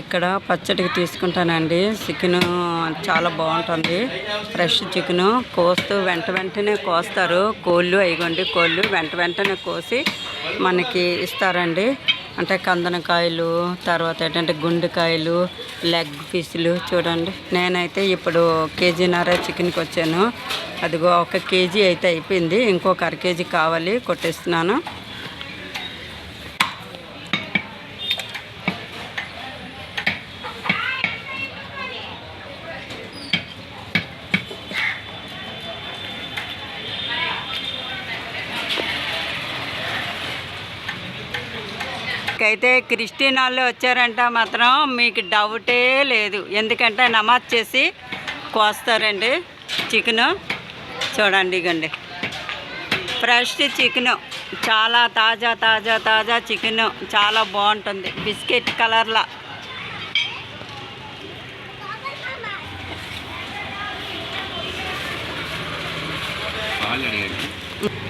ఇక్కడ పచ్చడికి తీసుకుంటానండి. చికెన్ చాలా బాగుంటుంది. Fresh chicken. కోస్తూ వెంట వెంటనే కోస్తారు. కోళ్ళు అయిగోండి కోళ్ళు వెంట వెంటనే కోసి మనకి ఇస్తారండి. అంటే కందనకాయలు తర్వాత ఏంటంటే గుండెకాయలు లెగ్ పీసులు చూడండి. నేనైతే ఇప్పుడు కేజీన్నర చికెన్కి వచ్చాను. అదిగో ఒక కేజీ అయితే అయిపోయింది. ఇంకొక అర కేజీ కావాలి కొట్టేస్తున్నాను. అయితే క్రిస్టియన్ వాళ్ళు వచ్చారంట మాత్రం మీకు డౌటే లేదు. ఎందుకంటే నమాజ్ చేసి కోస్తారండి చికెను. చూడండి ఇగండి. Fresh chicken. చాలా తాజా తాజా తాజా చికెను. చాలా బాగుంటుంది. బిస్కెట్ కలర్లా. పాలు